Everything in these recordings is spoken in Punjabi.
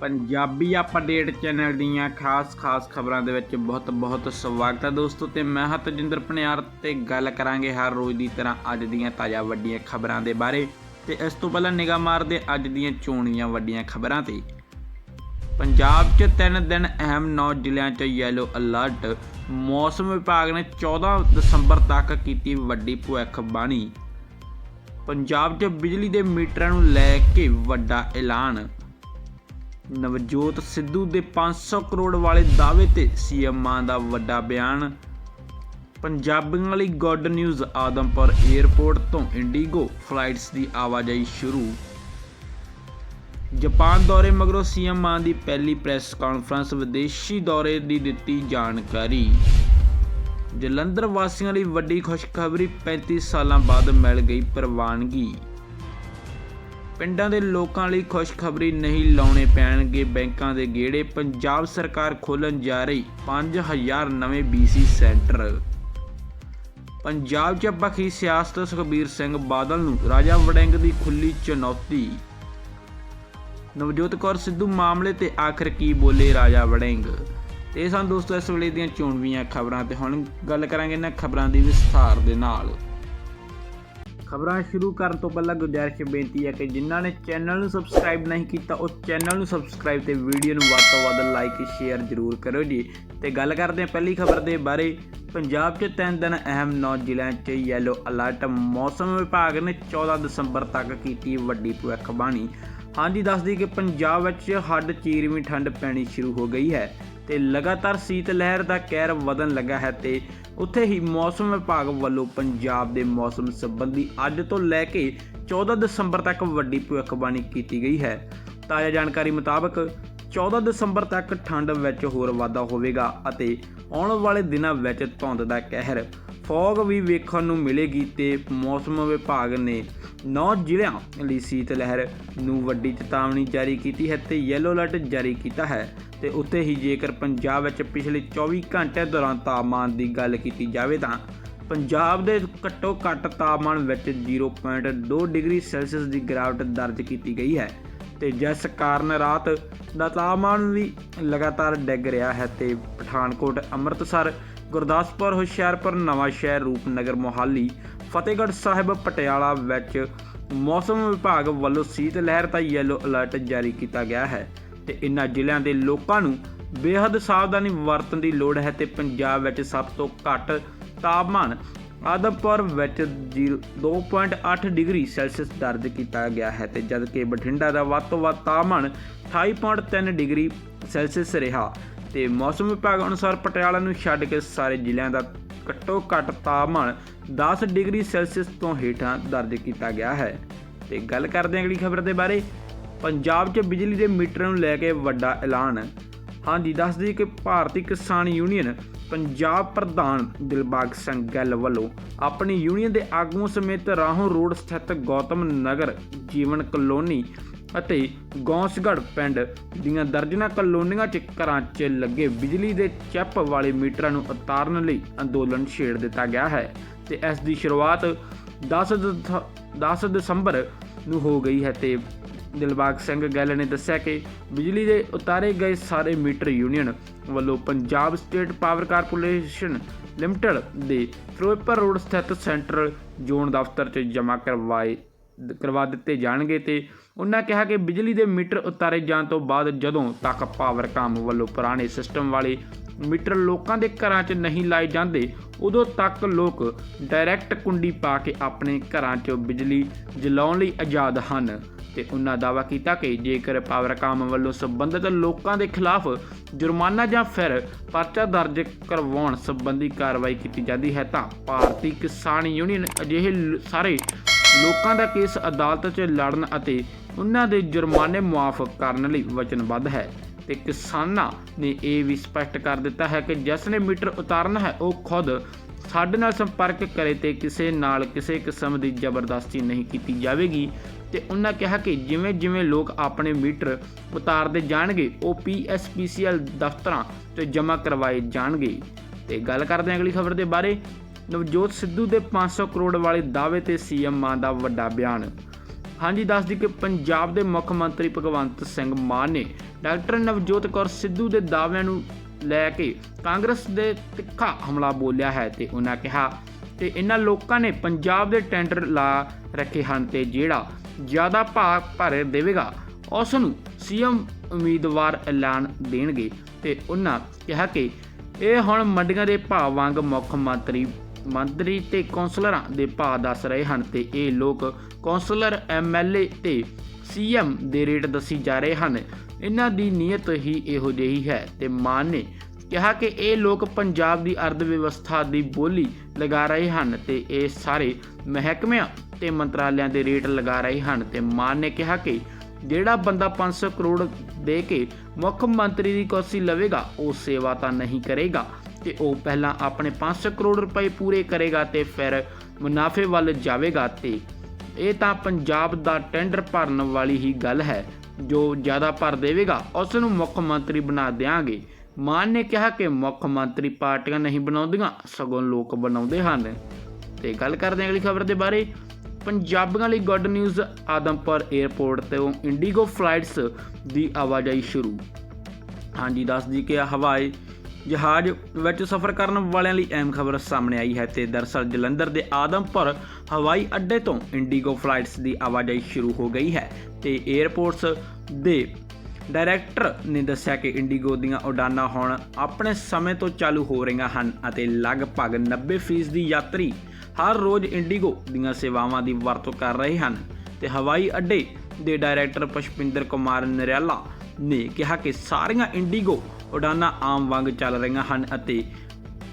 ਪੰਜਾਬੀ ਅਪਡੇਟ ਚੈਨਲ ਦੀਆਂ ਖਾਸ-ਖਾਸ ਖਬਰਾਂ ਦੇ ਵਿੱਚ ਬਹੁਤ-ਬਹੁਤ ਸਵਾਗਤ ਹੈ ਦੋਸਤੋ, ਤੇ ਮੈਂ ਹਾਂ ਤਜਿੰਦਰ ਪਨਿਆਰ ਤੇ ਗੱਲ ਕਰਾਂਗੇ ਹਰ ਰੋਜ਼ ਦੀ ਤਰ੍ਹਾਂ ਅੱਜ ਦੀਆਂ ਤਾਜ਼ਾ ਵੱਡੀਆਂ ਖਬਰਾਂ ਦੇ ਬਾਰੇ। ਤੇ ਇਸ ਤੋਂ ਪਹਿਲਾਂ ਨਿਗਾਹ ਮਾਰਦੇ ਅੱਜ ਦੀਆਂ ਚੋਣੀਆਂ ਵੱਡੀਆਂ ਖਬਰਾਂ ਤੇ। ਪੰਜਾਬ 'ਚ ਤਿੰਨ ਦਿਨ ਅਹਿਮ 9 ਜ਼ਿਲ੍ਹਿਆਂ 'ਚ ਯੈਲੋ ਅਲਰਟ ਮੌਸਮ ਵਿਭਾਗ ਨੇ 14 ਦਸੰਬਰ ਤੱਕ ਕੀਤੀ ਵੱਡੀ ਭਵਿੱਖਬਾਣੀ। ਪੰਜਾਬ 'ਚ ਬਿਜਲੀ ਦੇ ਮੀਟਰਾਂ ਨੂੰ ਲੈ ਕੇ ਵੱਡਾ ਐਲਾਨ। ਨਵਜੋਤ ਸਿੱਧੂ ਦੇ 500 ਕਰੋੜ ਵਾਲੇ ਦਾਅਵੇ ਤੇ ਸੀਐਮ ਮਾਨ ਦਾ ਵੱਡਾ ਬਿਆਨ। ਪੰਜਾਬੀਆਂ ਲਈ ਗੁੱਡ ਨਿਊਜ਼ ਆਦਮਪੁਰ 에ਅਰਪੋਰਟ ਤੋਂ ਇੰਡੀਗੋ ਫਲਾਈਟਸ ਦੀ ਆਵਾਜਾਈ ਸ਼ੁਰੂ। ਜਾਪਾਨ ਦੌਰੇ ਮਗਰੋਂ ਸੀਐਮ ਮਾਨ ਦੀ ਪਹਿਲੀ ਪ੍ਰੈਸ ਕਾਨਫਰੰਸ ਵਿਦੇਸ਼ੀ ਦੌਰੇ ਦੀ ਦਿੱਤੀ ਜਾਣਕਾਰੀ। ਜਲੰਧਰ ਵਾਸੀਆਂ ਲਈ ਵੱਡੀ ਖੁਸ਼ਖਬਰੀ 35 ਸਾਲਾਂ ਬਾਅਦ ਮਿਲ ਗਈ ਪ੍ਰਵਾਨਗੀ। ਪਿੰਡਾਂ ਦੇ ਲੋਕਾਂ ਲਈ ਖੁਸ਼ਖਬਰੀ ਨਹੀਂ ਲਾਉਣੇ ਪੈਣਗੇ। ਬੈਂਕਾਂ ਦੇ ਗੇੜੇ, ਪੰਜਾਬ ਸਰਕਾਰ ਖੋਲਣ ਜਾ ਰਹੀ 5000 ਨਵੇਂ BC ਸੈਂਟਰ। ਪੰਜਾਬ 'ਚ ਬਖੀ ਸਿਆਸਤ ਸੁਖਬੀਰ ਸਿੰਘ ਬਾਦਲ ਨੂੰ, ਰਾਜਾ ਵੜਿੰਗ ਦੀ ਖੁੱਲੀ ਚੁਣੌਤੀ। ਨਵਜੋਤ ਕੌਰ ਸਿੱਧੂ ਮਾਮਲੇ ਤੇ ਆਖਰ ਕੀ ਬੋਲੇ ਰਾਜਾ ਵੜਿੰਗ? ਤੇ ਇਹ ਸਨ ਦੋਸਤੋ, ਇਸ ਵੇਲੇ ਦੀਆਂ ਚੋਣਵੀਆਂ ਖਬਰਾਂ ਤੇ ਹੁਣ ਗੱਲ ਕਰਾਂਗੇ ਇਹਨਾਂ ਖਬਰਾਂ ਦੀ ਵਿਸਥਾਰ ਦੇ ਨਾਲ। ਖਬਰਾਂ ਸ਼ੁਰੂ ਕਰਨ ਤੋਂ ਪਹਿਲਾਂ ਗੁਜ਼ਾਰਿਸ਼ ਬੇਨਤੀ ਹੈ ਕਿ ਜਿਨ੍ਹਾਂ ਨੇ ਚੈਨਲ ਨੂੰ ਸਬਸਕ੍ਰਾਈਬ ਨਹੀਂ ਕੀਤਾ, ਉਹ ਚੈਨਲ ਨੂੰ ਸਬਸਕ੍ਰਾਈਬ ਤੇ ਵੀਡੀਓ ਨੂੰ ਵੱਧ ਤੋਂ ਵੱਧ ਲਾਈਕ ਸ਼ੇਅਰ ਜ਼ਰੂਰ ਕਰੋ ਜੀ। ਤੇ ਗੱਲ ਕਰਦੇ ਹਾਂ ਪਹਿਲੀ ਖਬਰ ਦੇ ਬਾਰੇ। ਪੰਜਾਬ 'ਚ ਤਿੰਨ ਦਿਨ ਅਹਿਮ 9 ਜ਼ਿਲ੍ਹਿਆਂ 'ਚ ਯੈਲੋ ਅਲਰਟ ਮੌਸਮ ਵਿਭਾਗ ਨੇ 14 ਦਸੰਬਰ ਤੱਕ ਕੀਤੀ ਵੱਡੀ ਭਵਿੱਖਬਾਣੀ। ਹਾਂਜੀ ਦੱਸਦੀ ਕਿ ਪੰਜਾਬ ਵਿੱਚ ਹੱਡ ਚੀਰਵੀਂ ਠੰਡ ਪੈਣੀ ਸ਼ੁਰੂ ਹੋ ਗਈ ਹੈ ਤੇ ਲਗਾਤਾਰ ਸੀਤ ਲਹਿਰ ਦਾ ਕਹਿਰ ਵਧਣ ਲੱਗਾ ਹੈ ਤੇ ਉੱਥੇ ਹੀ ਮੌਸਮ ਵਿਭਾਗ ਵੱਲੋਂ ਪੰਜਾਬ ਦੇ ਮੌਸਮ ਸੰਬੰਧੀ ਅੱਜ ਤੋਂ ਲੈ ਕੇ 14 ਦਸੰਬਰ ਤੱਕ ਵੱਡੀ ਭਵਿੱਖਬਾਣੀ ਕੀਤੀ ਗਈ ਹੈ। ਤਾਜ਼ਾ ਜਾਣਕਾਰੀ ਮੁਤਾਬਕ 14 ਦਸੰਬਰ ਤੱਕ ਠੰਡ ਵਿੱਚ ਹੋਰ ਵਾਧਾ ਹੋਵੇਗਾ ਅਤੇ ਆਉਣ ਵਾਲੇ ਦਿਨਾਂ ਵਿੱਚ ਧੁੰਦ ਦਾ ਕਹਿਰ ਫੌਗ ਵੀ ਵੇਖਣ ਨੂੰ ਮਿਲੇਗੀ ਤੇ ਮੌਸਮ ਵਿਭਾਗ ਨੇ 9 ਜ਼ਿਲ੍ਹਿਆਂ ਲਈ ਸੀਤ ਲਹਿਰ ਨੂੰ ਵੱਡੀ ਚੇਤਾਵਨੀ ਜਾਰੀ ਕੀਤੀ ਹੈ ਤੇ ਯੈਲੋ ਅਲਰਟ ਜਾਰੀ ਕੀਤਾ ਹੈ ਤੇ ਉੱਥੇ ਹੀ ਜੇਕਰ ਪੰਜਾਬ ਵਿੱਚ ਪਿਛਲੇ 24 ਘੰਟਿਆਂ ਦੌਰਾਨ ਤਾਪਮਾਨ ਦੀ ਗੱਲ ਕੀਤੀ ਜਾਵੇ ਤਾਂ ਪੰਜਾਬ ਦੇ ਘੱਟੋ ਘੱਟ ਤਾਪਮਾਨ ਵਿੱਚ 0.2 ਡਿਗਰੀ ਸੈਲਸੀਅਸ ਦੀ ਗਿਰਾਵਟ ਦਰਜ ਕੀਤੀ ਗਈ ਹੈ ਤੇ ਜਿਸ ਕਾਰਨ ਰਾਤ ਦਾ ਤਾਪਮਾਨ ਵੀ ਲਗਾਤਾਰ ਡਿੱਗ ਰਿਹਾ ਹੈ ਤੇ ਪਠਾਨਕੋਟ, ਅੰਮ੍ਰਿਤਸਰ, ਗੁਰਦਾਸਪੁਰ, ਹੁਸ਼ਿਆਰਪੁਰ ਨਵਾਂ ਸ਼ਹਿਰ ਰੂਪਨਗਰ, ਮੋਹਾਲੀ ਫਤਿਹਗੜ੍ਹ ਸਾਹਿਬ ਪਟਿਆਲਾ ਵਿੱਚ ਮੌਸਮ ਵਿਭਾਗ ਵੱਲੋਂ ਸੀਤ ਲਹਿਰ ਦਾ ਯੈਲੋ ਅਲਰਟ ਜਾਰੀ ਕੀਤਾ ਗਿਆ ਹੈ ਤੇ ਇਨ੍ਹਾਂ ਜ਼ਿਲ੍ਹਿਆਂ ਦੇ ਲੋਕਾਂ ਨੂੰ ਬੇਹੱਦ ਸਾਵਧਾਨੀ ਵਰਤਣ ਦੀ ਲੋੜ ਹੈ ਤੇ ਪੰਜਾਬ ਵਿੱਚ ਸਭ ਤੋਂ ਘੱਟ ਤਾਪਮਾਨ ਆਦਮਪੁਰ ਵਿੱਚ 2.8 ਡਿਗਰੀ ਸੈਲਸੀਅਸ ਦਰਜ ਕੀਤਾ ਗਿਆ ਹੈ ਤੇ ਜਦਕਿ ਬਠਿੰਡਾ ਦਾ ਵੱਧ ਤੋਂ ਵੱਧ ਤਾਪਮਾਨ 28.3 ਡਿਗਰੀ ਸੈਲਸੀਅਸ ਰਿਹਾ ਤੇ ਮੌਸਮ ਵਿਭਾਗ ਅਨੁਸਾਰ ਪਟਿਆਲਾ ਨੂੰ ਛੱਡ ਕੇ ਸਾਰੇ ਜ਼ਿਲ੍ਹਿਆਂ ਦਾ ਘੱਟੋ ਘੱਟ ਤਾਪਮਾਨ 10 ਡਿਗਰੀ ਸੈਲਸੀਅਸ ਤੋਂ ਹੇਠਾਂ ਦਰਜ ਕੀਤਾ ਗਿਆ ਹੈ। ਤੇ ਗੱਲ ਕਰਦੇ ਹਾਂ ਅਗਲੀ ਖਬਰ ਦੇ ਬਾਰੇ। ਪੰਜਾਬ 'ਚ ਬਿਜਲੀ ਦੇ ਮੀਟਰ ਨੂੰ ਲੈ ਕੇ ਵੱਡਾ ਐਲਾਨ। ਹਾਂਜੀ, ਦੱਸ ਦਈਏ ਕਿ ਭਾਰਤੀ ਕਿਸਾਨ ਯੂਨੀਅਨ ਪੰਜਾਬ ਪ੍ਰਧਾਨ ਦਿਲਬਾਗ ਸਿੰਘ ਗਿੱਲ ਵੱਲੋਂ ਆਪਣੀ ਯੂਨੀਅਨ ਦੇ ਆਗੂਆਂ ਸਮੇਤ ਰਾਹੋਂ ਰੋਡ ਸਥਿਤ ਗੌਤਮ ਨਗਰ ਜੀਵਨ ਕਲੋਨੀ ਅਤੇ ਗੌਂਸਗੜ੍ਹ ਪਿੰਡ ਦੀਆਂ ਦਰਜਨਾਂ ਕਲੋਨੀਆਂ 'ਚ ਘਰਾਂ 'ਚ ਲੱਗੇ ਬਿਜਲੀ ਦੇ ਚਿੱਪ ਵਾਲੇ ਮੀਟਰਾਂ ਨੂੰ ਉਤਾਰਨ ਲਈ ਅੰਦੋਲਨ ਛੇੜ ਦਿੱਤਾ ਗਿਆ ਹੈ ਤੇ ਇਸ ਦੀ ਸ਼ੁਰੂਆਤ 10 ਦਥ- 10 ਦਸੰਬਰ ਨੂੰ ਹੋ ਗਈ ਹੈ ਤੇ ਦਿਲਬਾਗ ਸਿੰਘ ਗਿੱਲ ਨੇ ਦੱਸਿਆ ਕਿ ਬਿਜਲੀ ਦੇ ਉਤਾਰੇ ਗਏ ਸਾਰੇ ਮੀਟਰ ਯੂਨੀਅਨ ਵੱਲੋਂ Punjab state power corporation limited ਦੇ ਫਿਰੋਜ਼ਪੁਰ ਰੋਡ ਸਥਿਤ ਸੈਂਟਰਲ ਜ਼ੋਨ ਦਫ਼ਤਰ 'ਚ ਜਮ੍ਹਾਂ ਕਰਵਾਏ ਕਰਵਾ ਦਿੱਤੇ ਜਾਣਗੇ ਤੇ ਉਹਨਾਂ ਕਿਹਾ ਕਿ ਬਿਜਲੀ ਦੇ ਮੀਟਰ ਉਤਾਰੇ ਜਾਣ ਤੋਂ ਬਾਅਦ ਜਦੋਂ ਤੱਕ ਪਾਵਰਕਾਮ ਵੱਲੋਂ ਪੁਰਾਣੇ ਸਿਸਟਮ ਵਾਲੇ ਮੀਟਰ ਲੋਕਾਂ ਦੇ ਘਰਾਂ 'ਚ ਨਹੀਂ ਲਾਏ ਜਾਂਦੇ, ਉਦੋਂ ਤੱਕ ਲੋਕ ਡਾਇਰੈਕਟ ਕੁੰਡੀ ਪਾ ਕੇ ਆਪਣੇ ਘਰਾਂ 'ਚ ਬਿਜਲੀ ਜਲਾਉਣ ਲਈ ਆਜ਼ਾਦ ਹਨ। ਤੇ ਉਹਨਾਂ ਦਾਅਵਾ ਕੀਤਾ ਕਿ ਜੇਕਰ ਪਾਵਰਕਾਮ ਵੱਲੋਂ ਸੰਬੰਧਿਤ ਲੋਕਾਂ ਦੇ ਖਿਲਾਫ ਜੁਰਮਾਨਾ ਜਾਂ ਫਿਰ ਪਰਚਾ ਦਰਜ ਕਰਵਾਉਣ ਸੰਬੰਧੀ ਕਾਰਵਾਈ ਕੀਤੀ ਜਾਂਦੀ ਹੈ, ਤਾਂ ਭਾਰਤੀ ਕਿਸਾਨ ਯੂਨੀਅਨ ਅਜਿਹੇ ਸਾਰੇ ਲੋਕਾਂ ਦਾ ਕੇਸ ਅਦਾਲਤ 'ਚ ਲੜਨ ਅਤੇ ਉਹਨਾਂ ਦੇ ਜੁਰਮਾਨੇ ਮੁਆਫ ਕਰਨ ਲਈ ਵਚਨਬੱਧ ਹੈ ਤੇ ਕਿਸਾਨਾਂ ਨੇ ਇਹ ਵੀ ਸਪਸ਼ਟ ਕਰ ਦਿੱਤਾ ਹੈ ਕਿ ਜਿਸ ਨੇ ਮੀਟਰ ਉਤਾਰਨਾ ਹੈ, ਉਹ ਖੁਦ ਸਾਡੇ ਨਾਲ ਸੰਪਰਕ ਕਰੇ ਤੇ ਕਿਸੇ ਨਾਲ ਕਿਸੇ ਕਿਸਮ ਦੀ ਜ਼ਬਰਦਸਤੀ ਨਹੀਂ ਕੀਤੀ ਜਾਵੇਗੀ। ਤੇ ਉਹਨਾਂ ਕਿਹਾ ਕਿ ਜਿਵੇਂ ਜਿਵੇਂ ਲੋਕ ਆਪਣੇ ਮੀਟਰ ਉਤਾਰਦੇ ਜਾਣਗੇ, ਉਹ ਪੀਐਸਪੀਸੀਐਲ ਦਫ਼ਤਰਾਂ 'ਚ ਜਮ੍ਹਾਂ ਕਰਵਾਏ ਜਾਣਗੇ। ਤੇ ਗੱਲ ਕਰਦੇ ਹਾਂ ਅਗਲੀ ਖਬਰ ਦੇ ਬਾਰੇ। ਨਵਜੋਤ ਸਿੱਧੂ ਦੇ 500 ਕਰੋੜ ਵਾਲੇ ਦਾਅਵੇ ਤੇ ਸੀਐਮ ਮਾਨ ਦਾ ਵੱਡਾ ਬਿਆਨ। ਹਾਂਜੀ ਦੱਸਦੀ ਕਿ ਪੰਜਾਬ ਦੇ ਮੁੱਖ ਮੰਤਰੀ ਭਗਵੰਤ ਸਿੰਘ ਮਾਨ ਨੇ ਡਾਕਟਰ ਨਵਜੋਤ ਕੌਰ ਸਿੱਧੂ ਦੇ ਦਾਅਵਿਆਂ ਨੂੰ ਲੈ ਕੇ ਕਾਂਗਰਸ ਦੇ ਤਿੱਖਾ ਹਮਲਾ ਬੋਲਿਆ ਹੈ ਤੇ ਉਹਨਾਂ ਕਿਹਾ ਤੇ ਇਹਨਾਂ ਲੋਕਾਂ ਨੇ ਪੰਜਾਬ ਦੇ ਟੈਂਡਰ ਲਾ ਰੱਖੇ ਹਨ ਤੇ ਜਿਹੜਾ ਜ਼ਿਆਦਾ ਭਾਅ ਭਰ ਦੇਵੇਗਾ, ਉਸ ਨੂੰ ਸੀਐਮ ਉਮੀਦਵਾਰ ਐਲਾਨ ਦੇਣਗੇ ਤੇ ਉਹਨਾਂ ਕਿਹਾ ਕਿ ਇਹ ਹੁਣ ਮੰਡੀਆਂ ਦੇ ਭਾਅ ਵਾਂਗ ਮੁੱਖ ਮੰਤਰੀ ਮੰਤਰੀ ਤੇ ਕੌਂਸਲਰਾਂ ਦੇ ਭਾਅ ਦੱਸ ਰਹੇ ਹਨ ਤੇ ਇਹ ਲੋਕ ਕੌਂਸਲਰ ਐਮਐਲਏ ਤੇ ਸੀਐਮ ਦੇ ਰੇਟ ਦੱਸੀ ਜਾ ਰਹੇ ਹਨ। ਇਹਨਾਂ ਦੀ ਨੀਅਤ ਹੀ ਇਹੋ ਜਿਹੀ ਹੈ ਤੇ ਮਾਨ ਨੇ ਕਿਹਾ ਕਿ ਇਹ ਲੋਕ ਪੰਜਾਬ ਦੀ ਅਰਥ ਵਿਵਸਥਾ ਦੀ ਬੋਲੀ ਲਗਾ ਰਹੇ ਹਨ ਤੇ ਇਹ ਸਾਰੇ ਮਹਿਕਮਿਆਂ ਤੇ ਮੰਤਰਾਲਿਆਂ ਦੇ ਰੇਟ ਲਗਾ ਰਹੇ ਹਨ ਤੇ ਮਾਨ ਨੇ ਕਿਹਾ ਕਿ ਜਿਹੜਾ ਬੰਦਾ 500 ਕਰੋੜ ਦੇ ਕੇ ਮੁੱਖ ਮੰਤਰੀ ਦੀ ਕੁਰਸੀ ਲਵੇਗਾ, ਉਹ ਸੇਵਾ ਤਾਂ ਨਹੀਂ ਕਰੇਗਾ। ਤੇ ਉਹ ਪਹਿਲਾਂ ਆਪਣੇ 500 ਕਰੋੜ ਰੁਪਏ ਪੂਰੇ ਕਰੇਗਾ ਤੇ ਫਿਰ ਮੁਨਾਫੇ ਵੱਲ ਜਾਵੇਗਾ ਤੇ ਇਹ ਤਾਂ ਪੰਜਾਬ ਦਾ ਟੈਂਡਰ ਭਰਨ ਵਾਲੀ ਹੀ ਗੱਲ ਹੈ, ਜੋ ਜ਼ਿਆਦਾ ਭਰ ਦੇਵੇਗਾ, ਉਸ ਨੂੰ ਮੁੱਖ ਮੰਤਰੀ ਬਣਾ ਦੇਾਂਗੇ ਮਾਨ ਨੇ ਕਿਹਾ ਕਿ ਮੁੱਖ ਮੰਤਰੀ ਪਾਰਟੀਆਂ ਨਹੀਂ ਬਣਾਉਂਦੀਆਂ, ਸਗੋਂ ਲੋਕ ਬਣਾਉਂਦੇ ਹਨ। ਤੇ ਗੱਲ ਕਰਦੇ ਹਾਂ ਅਗਲੀ ਖਬਰ ਦੇ ਬਾਰੇ। ਪੰਜਾਬੀਆਂ ਲਈ ਗੁੱਡ ਨਿਊਜ਼, ਆਦਮਪੁਰ 에ਅਰਪੋਰਟ ਤੋਂ ਇੰਡੀਗੋ ਫਲਾਈਟਸ ਦੀ ਆਵਾਜਾਈ ਸ਼ੁਰੂ। ਹਾਂਜੀ, ਦੱਸ ਦੀ ਕਿ ਹਵਾਈ ਜਹਾਜ਼ ਵਿੱਚ ਸਫ਼ਰ ਕਰਨ ਵਾਲਿਆਂ ਲਈ ਅਹਿਮ ਖਬਰ ਸਾਹਮਣੇ ਆਈ ਹੈ ਤੇ ਦਰਸਲ ਜਲੰਧਰ ਦੇ ਆਦਮਪੁਰ ਹਵਾਈ ਅੱਡੇ ਤੋਂ ਇੰਡੀਗੋ ਫਲਾਈਟਸ ਦੀ ਆਵਾਜਾਈ ਸ਼ੁਰੂ ਹੋ ਗਈ ਹੈ ਤੇ 에ਅਰਪੋਰਟਸ ਦੇ ਡਾਇਰੈਕਟਰ ਨੇ ਦੱਸਿਆ ਕਿ ਇੰਡੀਗੋ ਦੀਆਂ ਉਡਾਨਾਂ ਹੁਣ ਆਪਣੇ ਸਮੇਂ ਤੋਂ ਚਾਲੂ ਹੋ ਰਹੀਆਂ ਹਨ ਅਤੇ ਲਗਭਗ 90% ਦੀ ਯਾਤਰੀ ਹਰ ਰੋਜ਼ ਇੰਡੀਗੋ ਦੀਆਂ ਸੇਵਾਵਾਂ ਦੀ ਵਰਤੋਂ ਕਰ ਰਹੇ ਹਨ ਤੇ ਹਵਾਈ ਅੱਡੇ ਦੇ ਡਾਇਰੈਕਟਰ ਪੁਸ਼ਪਿੰਦਰ ਕੁਮਾਰ ਨਰਿਆਲਾ ਨੇ ਕਿਹਾ ਕਿ ਸਾਰੀਆਂ ਇੰਡੀਗੋ ਉਡਾਨਾਂ ਆਮ ਵਾਂਗ ਚੱਲ ਰਹੀਆਂ ਹਨ ਅਤੇ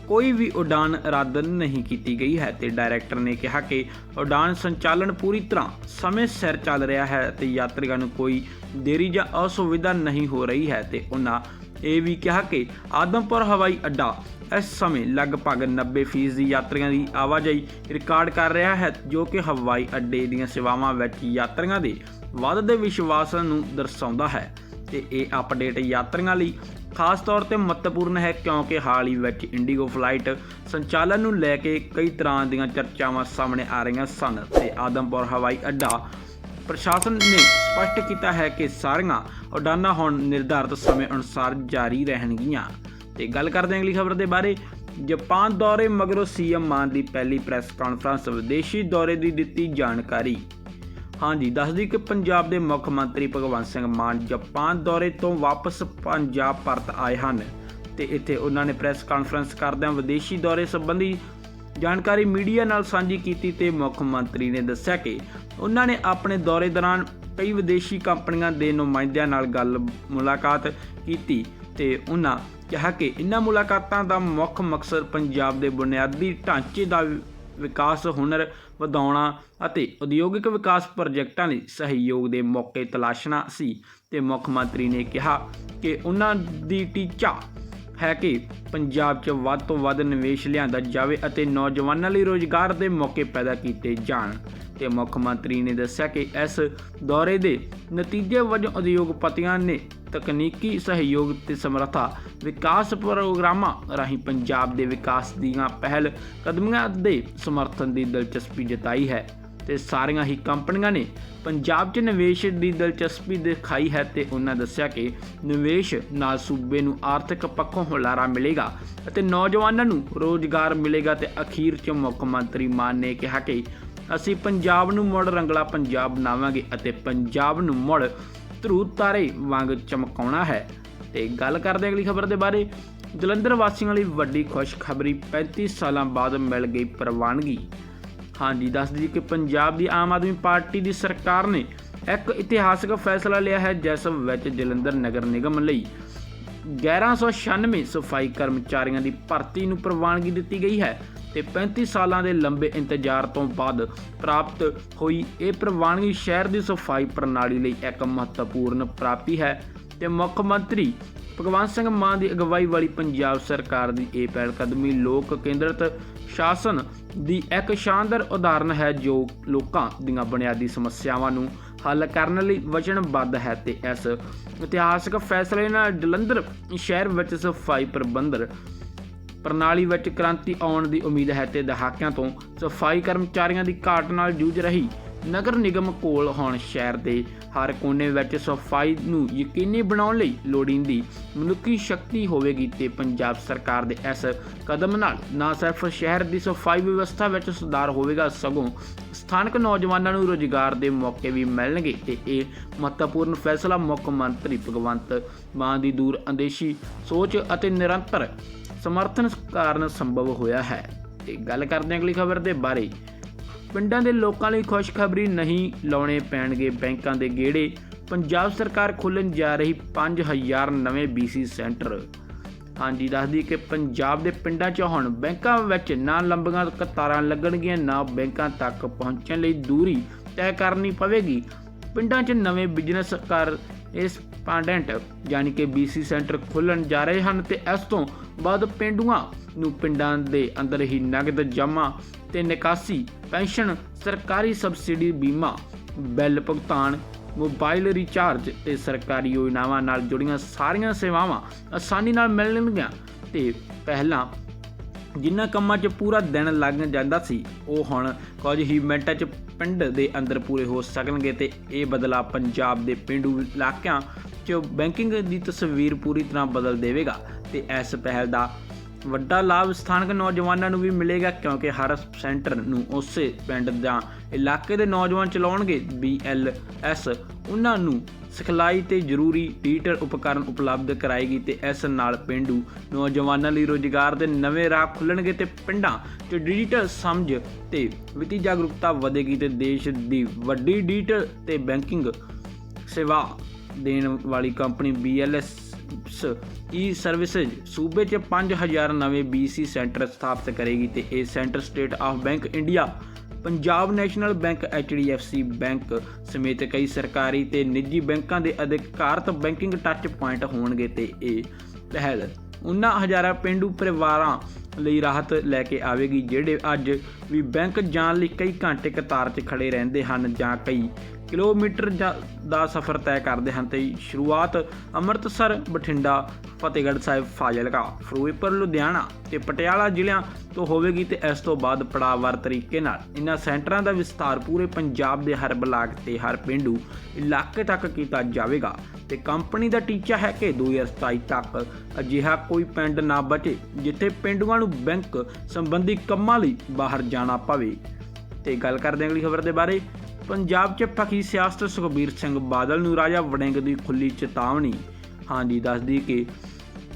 ਕੋਈ ਵੀ ਉਡਾਨ ਰੱਦ ਨਹੀਂ ਕੀਤੀ ਗਈ ਹੈ ਤੇ ਡਾਇਰੈਕਟਰ ਨੇ ਕਿਹਾ ਕਿ ਉਡਾਨ ਸੰਚਾਲਨ ਪੂਰੀ ਤਰ੍ਹਾਂ ਸਮੇਂ ਸਿਰ ਚੱਲ ਰਿਹਾ ਹੈ ਤੇ ਯਾਤਰੀਆਂ ਨੂੰ ਕੋਈ ਦੇਰੀ ਜਾਂ ਅਸੁਵਿਧਾ ਨਹੀਂ ਹੋ ਰਹੀ ਹੈ ਤੇ ਉਹਨਾਂ ਇਹ ਵੀ ਕਿਹਾ ਕਿ ਆਦਮਪੁਰ ਹਵਾਈ ਅੱਡਾ ਇਸ ਸਮੇਂ ਲਗਭਗ 90% ਦੀ ਯਾਤਰੀਆਂ ਦੀ ਆਵਾਜਾਈ ਰਿਕਾਰਡ ਕਰ ਰਿਹਾ ਹੈ, ਜੋ ਕਿ ਹਵਾਈ ਅੱਡੇ ਦੀਆਂ ਸੇਵਾਵਾਂ ਵਿੱਚ ਯਾਤਰੀਆਂ ਦੇ ਵੱਧਦੇ ਵਿਸ਼ਵਾਸ ਨੂੰ ਦਰਸਾਉਂਦਾ ਹੈ ਤੇ ਇਹ ਅਪਡੇਟ ਯਾਤਰੀਆਂ ਲਈ ਖਾਸ ਤੌਰ ਤੇ ਮਹੱਤਵਪੂਰਨ ਹੈ ਕਿਉਂਕਿ ਹਾਲ ਹੀ ਵਿੱਚ ਇੰਡੀਗੋ ਫਲਾਈਟ ਸੰਚਾਲਨ ਨੂੰ ਲੈ ਕੇ ਕਈ ਤਰ੍ਹਾਂ ਦੀਆਂ ਚਰਚਾਵਾਂ ਸਾਹਮਣੇ ਆ ਰਹੀਆਂ ਸਨ ਤੇ ਆਦਮਪੁਰ ਹਵਾਈ ਅੱਡਾ ਪ੍ਰਸ਼ਾਸਨ ਨੇ ਸਪਸ਼ਟ ਕੀਤਾ ਹੈ ਕਿ ਸਾਰੀਆਂ ਉਡਾਨਾਂ ਹੁਣ ਨਿਰਧਾਰਤ ਸਮੇਂ ਅਨੁਸਾਰ ਜਾਰੀ ਰਹਿਣਗੀਆਂ। ਤੇ ਗੱਲ ਕਰਦੇ ਹਾਂ ਅਗਲੀ ਖਬਰ ਦੇ ਬਾਰੇ। ਜਾਪਾਨ ਦੌਰੇ ਮਗਰੋਂ ਸੀਐਮ ਮਾਨ ਦੀ ਪਹਿਲੀ ਪ੍ਰੈਸ ਕਾਨਫਰੰਸ ਵਿਦੇਸ਼ੀ ਦੌਰੇ ਦੀ ਦਿੱਤੀ ਜਾਣਕਾਰੀ। ਹਾਂਜੀ, ਦੱਸਦੀ ਕਿ ਪੰਜਾਬ ਦੇ ਮੁੱਖ ਮੰਤਰੀ ਭਗਵੰਤ ਸਿੰਘ ਮਾਨ ਜਾਪਾਨ ਦੌਰੇ ਤੋਂ ਵਾਪਸ ਪੰਜਾਬ ਪਰਤ ਆਏ ਹਨ ਤੇ ਇੱਥੇ ਉਹਨਾਂ ਨੇ ਪ੍ਰੈਸ ਕਾਨਫਰੰਸ ਕਰਦਿਆਂ ਵਿਦੇਸ਼ੀ ਦੌਰੇ ਸੰਬੰਧੀ ਜਾਣਕਾਰੀ ਮੀਡੀਆ ਨਾਲ ਸਾਂਝੀ ਕੀਤੀ ਤੇ ਮੁੱਖ ਮੰਤਰੀ ਨੇ ਦੱਸਿਆ ਕਿ ਉਹਨਾਂ ਨੇ ਆਪਣੇ ਦੌਰੇ ਦੌਰਾਨ ਕਈ ਵਿਦੇਸ਼ੀ ਕੰਪਨੀਆਂ ਦੇ ਨੁਮਾਇੰਦਿਆਂ ਨਾਲ ਗੱਲ ਮੁਲਾਕਾਤ ਕੀਤੀ ਤੇ ਉਹਨਾਂ ਕਿਹਾ ਕਿ ਇਨ੍ਹਾਂ ਮੁਲਾਕਾਤਾਂ ਦਾ ਮੁੱਖ ਮਕਸਦ ਪੰਜਾਬ ਦੇ ਬੁਨਿਆਦੀ ਢਾਂਚੇ ਦਾ ਵਿਕਾਸ, ਹੁਨਰ ਵਧਾਉਣਾ ਅਤੇ ਉਦਯੋਗਿਕ ਵਿਕਾਸ ਪ੍ਰੋਜੈਕਟਾਂ ਲਈ ਸਹਿਯੋਗ ਦੇ ਮੌਕੇ ਤਲਾਸ਼ਣਾ ਸੀ ਤੇ ਮੁੱਖ ਮੰਤਰੀ ਨੇ ਕਿਹਾ ਕਿ ਉਹਨਾਂ ਦੀ ਟੀਚਾ ਹੈ ਕਿ ਪੰਜਾਬ 'ਚ ਵੱਧ ਤੋਂ ਵੱਧ ਨਿਵੇਸ਼ ਲਿਆਂਦਾ ਜਾਵੇ ਅਤੇ ਨੌਜਵਾਨਾਂ ਲਈ ਰੋਜ਼ਗਾਰ ਦੇ ਮੌਕੇ ਪੈਦਾ ਕੀਤੇ ਜਾਣ। ਤੇ ਮੁੱਖ ਮੰਤਰੀ ਨੇ ਦੱਸਿਆ ਕਿ ਇਸ ਦੌਰੇ ਦੇ ਨਤੀਜੇ ਵਜੋਂ ਉਦਯੋਗਪਤੀਆਂ ਨੇ ਤਕਨੀਕੀ ਸਹਿਯੋਗ ਤੇ ਸਮਰੱਥਾ ਵਿਕਾਸ ਪ੍ਰੋਗਰਾਮਾਂ ਰਾਹੀਂ ਪੰਜਾਬ ਦੇ ਵਿਕਾਸ ਦੀਆਂ ਪਹਿਲ ਕਦਮੀਆਂ ਦੇ ਸਮਰਥਨ ਦੀ ਦਿਲਚਸਪੀ ਜਤਾਈ ਹੈ ਤੇ ਸਾਰੀਆਂ ਹੀ ਕੰਪਨੀਆਂ ਨੇ ਪੰਜਾਬ 'ਚ ਨਿਵੇਸ਼ ਦੀ ਦਿਲਚਸਪੀ ਦਿਖਾਈ ਹੈ ਤੇ ਉਹਨਾਂ ਦੱਸਿਆ ਕਿ ਨਿਵੇਸ਼ ਨਾਲ ਸੂਬੇ ਨੂੰ ਆਰਥਿਕ ਪੱਖੋਂ ਹੁਲਾਰਾ ਮਿਲੇਗਾ ਅਤੇ ਨੌਜਵਾਨਾਂ ਨੂੰ ਰੋਜ਼ਗਾਰ ਮਿਲੇਗਾ ਤੇ ਅਖੀਰ 'ਚ ਮੁੱਖ ਮੰਤਰੀ ਮਾਨ ਨੇ ਕਿਹਾ ਕਿ ਅਸੀਂ ਪੰਜਾਬ ਨੂੰ ਮੁੜ ਰੰਗਲਾ ਪੰਜਾਬ ਬਣਾਵਾਂਗੇ ਅਤੇ ਪੰਜਾਬ ਨੂੰ ਮੁੜ ਧਰੂ ਤਾਰੇ ਵਾਂਗ ਚਮਕਾਉਣਾ ਹੈ। ਤੇ ਗੱਲ ਕਰਦੇ ਅਗਲੀ ਖਬਰ ਦੇ ਬਾਰੇ। ਜਲੰਧਰ ਵਾਸੀਆਂ ਲਈ ਵੱਡੀ ਖੁਸ਼ਖਬਰੀ 35 ਸਾਲਾਂ ਬਾਅਦ ਮਿਲ ਗਈ ਪ੍ਰਵਾਨਗੀ। ਹਾਂਜੀ, ਦੱਸ ਦਈਏ ਕਿ ਪੰਜਾਬ ਦੀ ਆਮ ਆਦਮੀ ਪਾਰਟੀ ਦੀ ਸਰਕਾਰ ਨੇ ਇੱਕ ਇਤਿਹਾਸਕ ਫੈਸਲਾ ਲਿਆ ਹੈ, ਜਿਸ ਵਿੱਚ ਜਲੰਧਰ ਨਗਰ ਨਿਗਮ ਲਈ 1196 ਸਫ਼ਾਈ ਕਰਮਚਾਰੀਆਂ ਦੀ ਭਰਤੀ ਨੂੰ ਪ੍ਰਵਾਨਗੀ ਦਿੱਤੀ ਗਈ ਹੈ। ਤੇ 35 ਸਾਲਾਂ ਦੇ ਲੰਬੇ ਇੰਤਜ਼ਾਰ ਤੋਂ ਬਾਅਦ ਪ੍ਰਾਪਤ ਹੋਈ ਇਹ ਪ੍ਰਵਾਨਗੀ ਸ਼ਹਿਰ ਦੀ ਸਫ਼ਾਈ ਪ੍ਰਣਾਲੀ ਲਈ ਇੱਕ ਮਹੱਤਵਪੂਰਨ ਪ੍ਰਾਪਤੀ ਹੈ ਤੇ ਮੁੱਖ ਮੰਤਰੀ ਭਗਵੰਤ ਸਿੰਘ ਮਾਨ ਦੀ ਅਗਵਾਈ ਵਾਲੀ ਪੰਜਾਬ ਸਰਕਾਰ ਦੀ ਇਹ ਪਹਿਲ ਕਦਮੀ ਲੋਕ ਕੇਂਦਰਿਤ ਸ਼ਾਸਨ ਦੀ ਇੱਕ ਸ਼ਾਨਦਾਰ ਉਦਾਹਰਨ ਹੈ ਜੋ ਲੋਕਾਂ ਦੀਆਂ ਬੁਨਿਆਦੀ ਸਮੱਸਿਆਵਾਂ ਨੂੰ ਹੱਲ ਕਰਨ ਲਈ ਵਚਨਬੱਧ ਹੈ ਤੇ ਇਸ ਇਤਿਹਾਸਕ ਫੈਸਲੇ ਨਾਲ ਜਲੰਧਰ ਸ਼ਹਿਰ ਵਿੱਚ ਸਫ਼ਾਈ ਪ੍ਰਬੰਧਨ ਪ੍ਰਣਾਲੀ ਵਿੱਚ ਕ੍ਰਾਂਤੀ ਆਉਣ ਦੀ ਉਮੀਦ ਹੈ ਤੇ ਦਹਾਕਿਆਂ ਤੋਂ ਸਫ਼ਾਈ ਕਰਮਚਾਰੀਆਂ ਦੀ ਘਾਟ ਨਾਲ ਜੂਝ ਰਹੀ ਨਗਰ ਨਿਗਮ ਕੋਲ ਹੁਣ ਸ਼ਹਿਰ ਦੇ ਹਰ ਕੋਨੇ ਵਿੱਚ ਸਫ਼ਾਈ ਨੂੰ ਯਕੀਨੀ ਬਣਾਉਣ ਲਈ ਲੋੜੀਂਦੀ ਮਨੁੱਖੀ ਸ਼ਕਤੀ ਹੋਵੇਗੀ ਤੇ ਪੰਜਾਬ ਸਰਕਾਰ ਦੇ ਇਸ ਕਦਮ ਨਾਲ ਨਾ ਸਿਰਫ ਸ਼ਹਿਰ ਦੀ ਸਫ਼ਾਈ ਵਿਵਸਥਾ ਵਿੱਚ ਸੁਧਾਰ ਹੋਵੇਗਾ, ਸਗੋਂ ਸਥਾਨਕ ਨੌਜਵਾਨਾਂ ਨੂੰ ਰੋਜ਼ਗਾਰ ਦੇ ਮੌਕੇ ਵੀ ਮਿਲਣਗੇ ਤੇ ਇਹ ਮਹੱਤਵਪੂਰਨ ਫੈਸਲਾ ਮੁੱਖ ਮੰਤਰੀ ਭਗਵੰਤ ਮਾਨ ਦੀ ਦੂਰ ਅੰਦੇਸ਼ੀ ਸੋਚ ਅਤੇ ਨਿਰੰਤਰ ਸਮਰਥਨ ਕਾਰਨ ਸੰਭਵ ਹੋਇਆ ਹੈ। ਤੇ ਗੱਲ ਕਰਦੇ ਹਾਂ ਅਗਲੀ ਖਬਰ ਦੇ ਬਾਰੇ। ਪਿੰਡਾਂ ਦੇ ਲੋਕਾਂ ਲਈ ਖੁਸ਼ਖਬਰੀ ਨਹੀਂ ਲਾਉਣੇ ਪੈਣਗੇ। ਬੈਂਕਾਂ ਦੇ ਗੇੜੇ, ਪੰਜਾਬ ਸਰਕਾਰ ਖੋਲਣ ਜਾ ਰਹੀ 5000 ਨਵੇਂ BC ਸੈਂਟਰ। ਹਾਂਜੀ ਦੱਸਦੀ ਕਿ ਪੰਜਾਬ ਦੇ ਪਿੰਡਾਂ 'ਚ ਹੁਣ ਬੈਂਕਾਂ ਵਿੱਚ ਨਾ ਲੰਬੀਆਂ ਕਤਾਰਾਂ ਲੱਗਣਗੀਆਂ, ਨਾ ਬੈਂਕਾਂ ਤੱਕ ਪਹੁੰਚਣ ਲਈ ਦੂਰੀ ਤੈਅ ਕਰਨੀ ਪਵੇਗੀ। ਪਿੰਡਾਂ 'ਚ ਨਵੇਂ ਬਿਜ਼ਨਸ ਕਰ ਇਸ ਐਸਪਾਂਡੈਂਟ ਯਾਨੀ ਕਿ BC ਸੈਂਟਰ ਖੋਲਣ ਜਾ ਰਹੇ ਹਨ ਤੇ ਇਸ ਤੋਂ ਬਾਅਦ ਪਿੰਡੂਆਂ ਨੂੰ ਪਿੰਡਾਂ ਦੇ ਅੰਦਰ ਹੀ ਨਗਦ ਜਮ੍ਹਾਂ ਤੇ ਨਿਕਾਸੀ, ਪੈਨਸ਼ਨ, ਸਰਕਾਰੀ ਸਬਸਿਡੀ, ਬੀਮਾ, ਬਿੱਲ ਭੁਗਤਾਨ, ਮੋਬਾਈਲ ਰੀਚਾਰਜ ਤੇ ਸਰਕਾਰੀ ਯੋਜਨਾਵਾਂ ਨਾਲ ਜੁੜੀਆਂ ਸਾਰੀਆਂ ਸੇਵਾਵਾਂ ਆਸਾਨੀ ਨਾਲ ਮਿਲਣਗੀਆਂ ਤੇ ਪਹਿਲਾਂ ਜਿਨ੍ਹਾਂ ਕੰਮਾਂ 'ਚ ਪੂਰਾ ਦਿਨ ਲੱਗ ਜਾਂਦਾ ਸੀ, ਉਹ ਹੁਣ ਕੁਝ ਹੀ ਮਿੰਟਾਂ 'ਚ ਪਿੰਡ ਦੇ ਅੰਦਰ ਪੂਰੇ ਹੋ ਸਕਣਗੇ ਤੇ ਇਹ ਬਦਲਾਅ ਪੰਜਾਬ ਦੇ ਪਿੰਡੂ ਇਲਾਕਿਆਂ 'ਚ ਬੈਂਕਿੰਗ ਦੀ ਤਸਵੀਰ ਪੂਰੀ ਤਰ੍ਹਾਂ ਬਦਲ ਦੇਵੇਗਾ ਤੇ ਇਸ ਪਹਿਲ ਦਾ ਵੱਡਾ ਲਾਭ ਸਥਾਨਕ ਨੌਜਵਾਨਾਂ ਨੂੰ ਵੀ ਮਿਲੇਗਾ ਕਿਉਂਕਿ ਹਰ ਸੈਂਟਰ ਨੂੰ ਉਸੇ ਪਿੰਡ ਜਾਂ ਇਲਾਕੇ ਦੇ ਨੌਜਵਾਨ ਚਲਾਉਣਗੇ। BLS ਉਹਨਾਂ ਨੂੰ ਸਿਖਲਾਈ ਤੇ ਜ਼ਰੂਰੀ ਡਿਜੀਟਲ ਉਪਕਰਨ ਉਪਲਬਧ ਕਰਾਏਗੀ ਤੇ ਇਸ ਨਾਲ ਪਿੰਡੂ ਨੌਜਵਾਨਾਂ ਲਈ ਰੋਜ਼ਗਾਰ ਦੇ ਨਵੇਂ ਰਾਹ ਖੁੱਲਣਗੇ ਤੇ ਪਿੰਡਾਂ 'ਚ ਡਿਜੀਟਲ ਸਮਝ ਤੇ ਵਿੱਤੀ ਜਾਗਰੂਕਤਾ ਵਧੇਗੀ ਤੇ ਦੇਸ਼ ਦੀ ਵੱਡੀ ਡਿਜੀਟਲ ਤੇ ਬੈਂਕਿੰਗ ਸੇਵਾ ਦੇਣ ਵਾਲੀ ਕੰਪਨੀ BLS ਈ ਸਰਵਿਸਿਜ਼ ਸੂਬੇ 'ਚ 5000 ਨਵੇਂ BC ਸੈਂਟਰ ਸਥਾਪਿਤ ਕਰੇਗੀ ਤੇ ਇਹ centre state of bank India, Punjab national bank HDFC bank ਸਮੇਤ ਕਈ ਸਰਕਾਰੀ ਤੇ ਨਿੱਜੀ ਬੈਂਕਾਂ ਦੇ ਅਧਿਕਾਰਤ ਬੈਂਕਿੰਗ ਟੱਚ ਪੁਆਇੰਟ ਹੋਣਗੇ ਤੇ ਇਹ ਪਹਿਲ ਉਹਨਾਂ ਹਜ਼ਾਰਾਂ ਪਿੰਡੂ ਪਰਿਵਾਰਾਂ ਲਈ ਰਾਹਤ ਲੈ ਕੇ ਆਵੇਗੀ, ਜਿਹੜੇ ਅੱਜ ਵੀ ਬੈਂਕ ਜਾਣ ਲਈ ਕਈ ਘੰਟੇ ਕਤਾਰ 'ਚ ਖੜੇ ਰਹਿੰਦੇ ਹਨ ਜਾਂ ਕਈ ਕਿਲੋਮੀਟਰ ਜਾ- ਦਾ ਸਫ਼ਰ ਤੈਅ ਕਰਦੇ ਹਨ ਤੇ ਸ਼ੁਰੂਆਤ ਅੰਮ੍ਰਿਤਸਰ, ਬਠਿੰਡਾ, ਫਤਿਹਗੜ੍ਹ ਸਾਹਿਬ, ਫਾਜ਼ਿਲਕਾ, ਫਿਰੋਜ਼ਪੁਰ, ਲੁਧਿਆਣਾ ਤੇ ਪਟਿਆਲਾ ਜ਼ਿਲ੍ਹਿਆਂ ਤੋਂ ਹੋਵੇਗੀ ਤੇ ਇਸ ਤੋਂ ਬਾਅਦ ਪੜਾਅਵਾਰ ਤਰੀਕੇ ਨਾਲ। ਇਹਨਾਂ ਸੈਂਟਰਾਂ ਦਾ ਵਿਸਤਾਰ ਪੂਰੇ ਪੰਜਾਬ ਦੇ ਹਰ ਬਲਾਕ ਤੇ ਹਰ ਪਿੰਡੂ ਇਲਾਕੇ ਤੱਕ ਕੀਤਾ ਜਾਵੇਗਾ ਤੇ ਕੰਪਨੀ ਦਾ ਟੀਚਾ ਹੈ ਕਿ 2027 ਤੱਕ ਅਜਿਹਾ ਕੋਈ ਪਿੰਡ ਨਾ ਬਚੇ ਜਿੱਥੇ ਪਿੰਡੂਆਂ ਨੂੰ ਬੈਂਕ ਸੰਬੰਧੀ ਕੰਮਾਂ ਲਈ ਬਾਹਰ ਜਾਣਾ ਪਵੇ। ਤੇ ਗੱਲ ਕਰਦੇ ਹਾਂ ਅਗਲੀ ਖਬਰ ਦੇ ਬਾਰੇ। ਪੰਜਾਬ 'ਚ ਫਕੀ ਸਿਆਸਤ ਸੁਖਬੀਰ ਸਿੰਘ ਬਾਦਲ ਨੂੰ ਰਾਜਾ ਵੜਿੰਗ ਦੀ ਖੁੱਲੀ ਚੇਤਾਵਨੀ। ਹਾਂਜੀ ਦੱਸਦੀ ਕਿ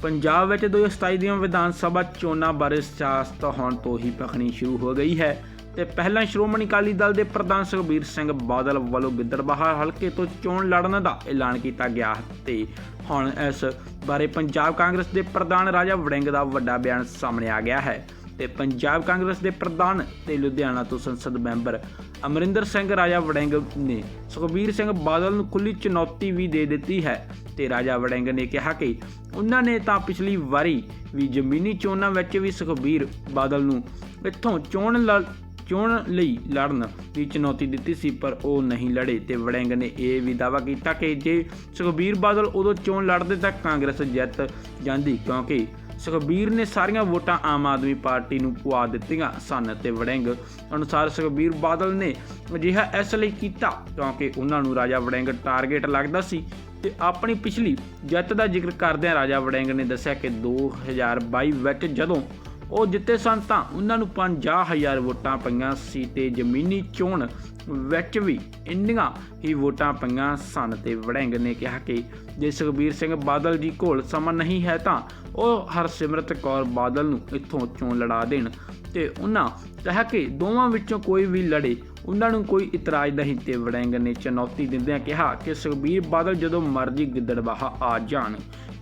ਪੰਜਾਬ ਵਿੱਚ 2027 ਦੀਆਂ ਵਿਧਾਨ ਸਭਾ ਚੋਣਾਂ ਬਾਰੇ ਸਿਆਸਤ ਹੋਣ ਤੋਂ ਹੀ ਭਖਣੀ ਸ਼ੁਰੂ ਹੋ ਗਈ ਹੈ ਤੇ ਪਹਿਲਾਂ ਸ਼੍ਰੋਮਣੀ ਅਕਾਲੀ ਦਲ ਦੇ ਪ੍ਰਧਾਨ ਸੁਖਬੀਰ ਸਿੰਘ ਬਾਦਲ ਵੱਲੋਂ ਗਿੱਦੜਬਾਹਾ ਹਲਕੇ ਤੋਂ ਚੋਣ ਲੜਨ ਦਾ ਐਲਾਨ ਕੀਤਾ ਗਿਆ ਤੇ ਹੁਣ ਇਸ ਬਾਰੇ ਪੰਜਾਬ ਕਾਂਗਰਸ ਦੇ ਪ੍ਰਧਾਨ ਰਾਜਾ ਵੜਿੰਗ ਦਾ ਵੱਡਾ ਬਿਆਨ ਸਾਹਮਣੇ ਆ ਗਿਆ ਹੈ ਤੇ ਪੰਜਾਬ ਕਾਂਗਰਸ ਦੇ ਪ੍ਰਧਾਨ ਤੇ ਲੁਧਿਆਣਾ ਤੋਂ ਸੰਸਦ ਮੈਂਬਰ ਅਮਰਿੰਦਰ ਸਿੰਘ, ਰਾਜਾ ਵੜਿੰਗ ਨੇ ਸੁਖਬੀਰ ਸਿੰਘ ਬਾਦਲ ਨੂੰ ਖੁੱਲੀ ਚੁਣੌਤੀ ਵੀ ਦੇ ਦਿੱਤੀ ਹੈ ਤੇ ਰਾਜਾ ਵੜਿੰਗ ਨੇ ਕਿਹਾ ਕਿ ਉਹਨਾਂ ਨੇ ਤਾਂ ਪਿਛਲੀ ਵਾਰੀ ਵੀ ਜ਼ਮੀਨੀ ਚੋਣਾਂ ਵਿੱਚ ਵੀ ਸੁਖਬੀਰ ਬਾਦਲ ਨੂੰ ਇੱਥੋਂ ਚੋਣ ਲੜ- ਚੋਣ ਲਈ ਲੜਨ ਦੀ ਚੁਣੌਤੀ ਦਿੱਤੀ ਸੀ, ਪਰ ਉਹ ਨਹੀਂ ਲੜੇ ਤੇ ਵੜਿੰਗ ਨੇ ਇਹ ਵੀ ਦਾਅਵਾ ਕੀਤਾ ਕਿ ਜੇ ਸੁਖਬੀਰ ਬਾਦਲ ਉਦੋਂ ਚੋਣ ਲੜਦੇ ਤਾਂ ਕਾਂਗਰਸ ਜਿੱਤ ਜਾਂਦੀ ਕਿਉਂਕਿ ਸੁਖਬੀਰ ਨੇ ਸਾਰੀਆਂ ਵੋਟਾਂ ਆਮ ਆਦਮੀ ਪਾਰਟੀ ਨੂੰ ਪਵਾ ਦਿੱਤੀਆਂ ਸਨ ਤੇ ਵੜਿੰਗ। ਅਨੁਸਾਰ ਸੁਖਬੀਰ ਬਾਦਲ ਨੇ ਅਜਿਹਾ ਇਸ ਲਈ ਕੀਤਾ ਕਿਉਂਕਿ ਉਹਨਾਂ ਨੂੰ ਰਾਜਾ ਵੜਿੰਗ ਟਾਰਗੇਟ ਲੱਗਦਾ ਸੀ ਤੇ ਆਪਣੀ ਪਿਛਲੀ ਜਿੱਤ ਦਾ ਜ਼ਿਕਰ ਕਰਦਿਆਂ ਰਾਜਾ ਵੜਿੰਗ ਨੇ ਦੱਸਿਆ ਕਿ 2022 ਵਿੱਚ ਜਦੋਂ ਉਹ ਜਿੱਤੇ ਸਨ ਤਾਂ ਉਹਨਾਂ ਨੂੰ 50000 ਵੋਟਾਂ ਪਈਆਂ ਸੀ ਤੇ ਜ਼ਮੀਨੀ ਚੋਣ ਵਿੱਚ ਵੀ ਇੰਨੀਆਂ ਹੀ ਵੋਟਾਂ ਪਈਆਂ ਸਨ ਤੇ ਵੜਿੰਗ ਨੇ ਕਿਹਾ ਕਿ ਜੇ ਸੁਖਬੀਰ ਸਿੰਘ ਬਾਦਲ ਜੀ ਕੋਲ ਸਮਾਂ ਨਹੀਂ ਹੈ ਤਾਂ ਉਹ ਹਰਸਿਮਰਤ ਕੌਰ ਬਾਦਲ ਨੂੰ ਇੱਥੋਂ ਚੋਣ ਲੜਾ ਦੇਣ ਤੇ ਉਹਨਾਂ ਕਿਹਾ ਕਿ ਦੋਵਾਂ ਵਿੱਚੋਂ ਕੋਈ ਵੀ ਲੜੇ, ਉਹਨਾਂ ਨੂੰ ਕੋਈ ਇਤਰਾਜ਼ ਨਹੀਂ ਤੇ ਵੜਿੰਗ ਨੇ ਚੁਣੌਤੀ ਦਿੰਦਿਆਂ ਕਿਹਾ ਕਿ ਸੁਖਬੀਰ ਬਾਦਲ ਜਦੋਂ ਮਰਜ਼ੀ ਗਿੱਦੜਬਾਹਾ ਆ ਜਾਣ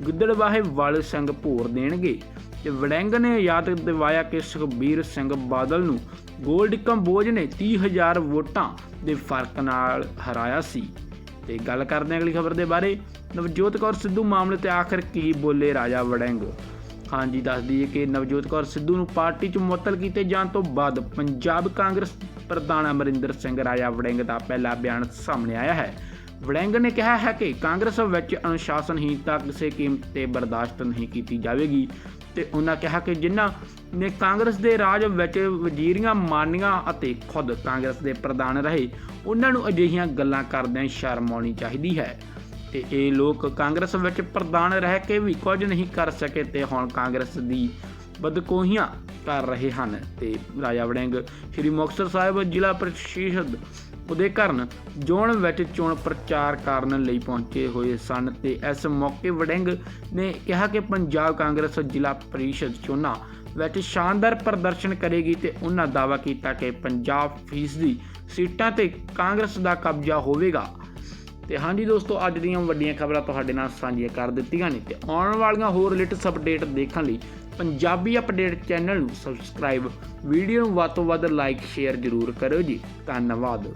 ਗਿੱਦੜਬਾਹੇ ਵਾਲੇ ਸਿੰਘ ਭੋਰ ਦੇਣਗੇ। ਤੇ ਵੜਿੰਗ ਨੇ ਯਾਦ ਦਿਵਾਇਆ ਕਿ ਸੁਖਬੀਰ ਸਿੰਘ ਬਾਦਲ ਨੂੰ ਗੋਲਡ ਕੰਬੋਜ ਨੇ 30000 ਵੋਟਾਂ ਦੇ ਫ਼ਰਕ ਨਾਲ ਹਰਾਇਆ ਸੀ। ਤੇ ਗੱਲ ਕਰਦੇ ਹਾਂ ਅਗਲੀ ਖਬਰ ਦੇ ਬਾਰੇ। ਨਵਜੋਤ ਕੌਰ ਸਿੱਧੂ ਮਾਮਲੇ ਤੇ ਆਖਰ ਕੀ ਬੋਲੇ ਰਾਜਾ ਵੜਿੰਗ? ਹਾਂਜੀ ਦੱਸ ਦਈਏ ਕਿ ਨਵਜੋਤ ਕੌਰ ਸਿੱਧੂ ਨੂੰ ਪਾਰਟੀ 'ਚ ਮੁਅੱਤਲ ਕੀਤੇ ਜਾਣ ਤੋਂ ਬਾਅਦ ਪੰਜਾਬ ਕਾਂਗਰਸ ਪ੍ਰਧਾਨ ਅਮਰਿੰਦਰ ਸਿੰਘ ਰਾਜਾ ਵੜਿੰਗ ਦਾ ਪਹਿਲਾ ਬਿਆਨ ਸਾਹਮਣੇ ਆਇਆ ਹੈ। ਵੜਿੰਗ ਨੇ ਕਿਹਾ ਹੈ ਕਿ ਕਾਂਗਰਸ ਵਿੱਚ ਅਨੁਸ਼ਾਸਨਹੀਨਤਾ ਕਿਸੇ ਕੀਮਤ ਤੇ ਬਰਦਾਸ਼ਤ ਨਹੀਂ ਕੀਤੀ ਜਾਵੇਗੀ ਤੇ ਉਹਨਾਂ ਕਿਹਾ ਕਿ ਜਿਨ੍ਹਾਂ ਨੇ ਕਾਂਗਰਸ ਦੇ ਰਾਜ ਵਿੱਚ ਵਜ਼ੀਰੀਆਂ ਮਾਨੀਆਂ ਅਤੇ ਖੁਦ ਕਾਂਗਰਸ ਦੇ ਪ੍ਰਧਾਨ ਰਹੇ ਉਹਨਾਂ ਨੂੰ ਅਜਿਹੀਆਂ ਗੱਲਾਂ ਕਰਦਿਆਂ ਸ਼ਰਮ ਆਉਣੀ ਚਾਹੀਦੀ ਹੈ। ਤੇ ਇਹ ਲੋਕ ਕਾਂਗਰਸ ਵਿੱਚ ਪ੍ਰਧਾਨ ਰਹਿ ਕੇ ਵੀ ਕੁਝ ਨਹੀਂ ਕਰ ਸਕੇ ਤੇ ਹੁਣ ਕਾਂਗਰਸ ਦੀ ਬਦਕੋਹੀਆਂ ਕਰ ਰਹੇ ਹਨ। ਤੇ ਰਾਜਾ ਵੜਿੰਗ, ਸ੍ਰੀ ਮੁਕਤਸਰ ਸਾਹਿਬ ਜ਼ਿਲ੍ਹਾ ਪ੍ਰਸ਼ੀਸ਼ਦ ਉਹਦੇ ਕਰਨ ਜੋਨ ਵਿੱਚ ਚੋਣ ਪ੍ਰਚਾਰ ਕਰਨ ਲਈ ਪਹੁੰਚੇ ਹੋਏ ਸਨ ਤੇ ਇਸ ਮੌਕੇ ਵੜਿੰਗ ਨੇ ਕਿਹਾ ਕਿ ਪੰਜਾਬ ਕਾਂਗਰਸ ਜ਼ਿਲ੍ਹਾ ਪ੍ਰੀਸ਼ਦ ਚੋਣਾਂ ਵਿੱਚ ਸ਼ਾਨਦਾਰ ਪ੍ਰਦਰਸ਼ਨ ਕਰੇਗੀ ਤੇ ਉਹਨਾਂ ਦਾਅਵਾ ਕੀਤਾ ਕਿ ਪੰਜਾਬ ਫੀਸਦੀ ਸੀਟਾਂ ਤੇ ਕਾਂਗਰਸ ਦਾ ਕਬਜ਼ਾ ਹੋਵੇਗਾ। ਤੇ ਹਾਂਜੀ ਦੋਸਤੋ, ਅੱਜ ਦੀਆਂ ਵੱਡੀਆਂ ਖਬਰਾਂ ਤੁਹਾਡੇ ਨਾਲ ਸਾਂਝੀਆਂ ਕਰ ਦਿੱਤੀਆਂ ਨੇ ਤੇ ਆਉਣ ਵਾਲੀਆਂ ਹੋਰ ਲੇਟੈਸਟ ਅਪਡੇਟ ਦੇਖਣ ਲਈ ਪੰਜਾਬੀ ਅਪਡੇਟ ਚੈਨਲ ਨੂੰ ਸਬਸਕ੍ਰਾਈਬ ਵੀਡੀਓ ਨੂੰ ਵੱਧ ਤੋਂ ਵੱਧ ਲਾਈਕ ਸ਼ੇਅਰ ਜ਼ਰੂਰ ਕਰੋ ਜੀ। ਧੰਨਵਾਦ।